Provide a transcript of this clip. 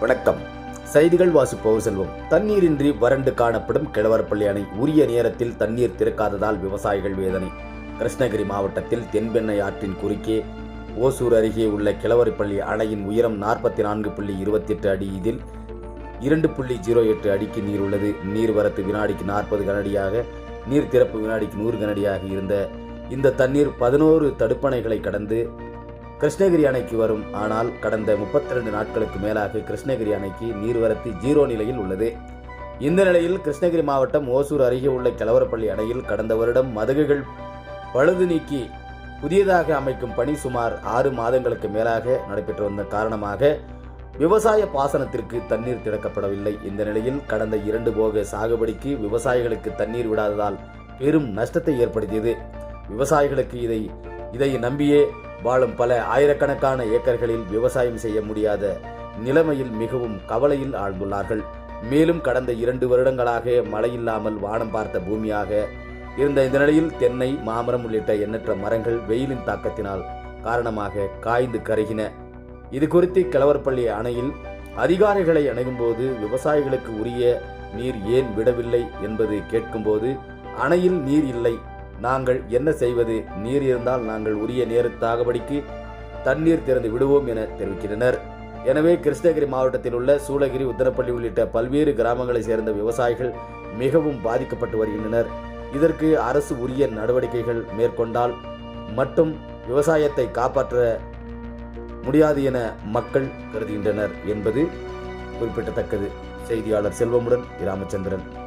வணக்கம். செய்திகள் வாசிப்பவர் செல்வம். தண்ணீரின்றி வறண்டு காணப்படும் கிழவரப்பள்ளி அணை உரிய நேரத்தில் தண்ணீர் திறக்காததால் விவசாயிகள் வேதனை. கிருஷ்ணகிரி மாவட்டத்தில் தென்பெண்ணை ஆற்றின் குறுக்கே ஓசூர் அருகே உள்ள கிழவரப்பள்ளி அணையின் உயரம் நாற்பத்தி நான்கு புள்ளி இருபத்தி எட்டு அடி. இதில் இரண்டு புள்ளி ஜீரோ எட்டு அடிக்கு நீர் உள்ளது. நீர்வரத்து வினாடிக்கு நாற்பது கனடியாக நீர் திறப்பு வினாடிக்கு நூறு கனடியாக இருந்த இந்த தண்ணீர் பதினோரு தடுப்பணைகளை கடந்து கிருஷ்ணகிரி அணைக்கு வரும். ஆனால் கடந்த 32 நாட்களுக்கு மேலாக கிருஷ்ணகிரி அணைக்கு நீர்வரத்து ஜீரோ நிலையில் உள்ளது. இந்த நிலையில் கிருஷ்ணகிரி மாவட்டம் ஓசூர் அருகே உள்ள கலவரப்பள்ளி அணையில் கடந்த வருடம் மதகுகள் பழுது நீக்கி புதியதாக அமைக்கும் பணி சுமார் ஆறு மாதங்களுக்கு மேலாக நடைபெற்று வந்த காரணமாக விவசாய பாசனத்திற்கு தண்ணீர் திறக்கப்படவில்லை. இந்த நிலையில் கடந்த இரண்டு போக சாகுபடிக்கு விவசாயிகளுக்கு தண்ணீர் விடாததால் பெரும் நஷ்டத்தை ஏற்படுத்தியது. விவசாயிகளுக்கு இதை இதை நம்பியே வாழும் பல ஆயிரக்கணக்கான ஏக்கர்களில் விவசாயம் செய்ய முடியாத நிலைமையில் மிகவும் கவலையில் ஆழ்ந்துள்ளார்கள். மேலும் கடந்த இரண்டு வருடங்களாக மழையில்லாமல் வானம் பார்த்த பூமியாக இருந்த இந்த நிலையில் தென்னை மாமரம் உள்ளிட்ட எண்ணற்ற மரங்கள் வெயிலின் தாக்கத்தினால் காரணமாக காய்ந்து கருகின. இது குறித்து கிழவர்பள்ளி அணையில் அதிகாரிகளை அணுகும்போது விவசாயிகளுக்கு உரிய நீர் ஏன் விடவில்லை என்பது கேட்கும்போது அணையில் நீர் இல்லை. நாங்கள் என்ன செய்வது? நீர் இருந்தால் நாங்கள் உரிய நேரத்தாகபடிக்கு தண்ணீர் திறந்து விடுவோம் என தெரிவிக்கின்றனர். எனவே கிருஷ்ணகிரி மாவட்டத்தில் உள்ள சூளகிரி உத்தரப்பள்ளி உள்ளிட்ட பல்வேறு கிராமங்களைச் சேர்ந்த விவசாயிகள் மிகவும் பாதிக்கப்பட்டு வருகின்றனர். இதற்கு அரசு உரிய நடவடிக்கைகள் மேற்கொண்டால் மட்டும் விவசாயத்தை காப்பாற்ற முடியாது என மக்கள் கருதுகின்றனர் என்பது குறிப்பிடத்தக்கது. செய்தியாளர் செல்வமுடன் ராமச்சந்திரன்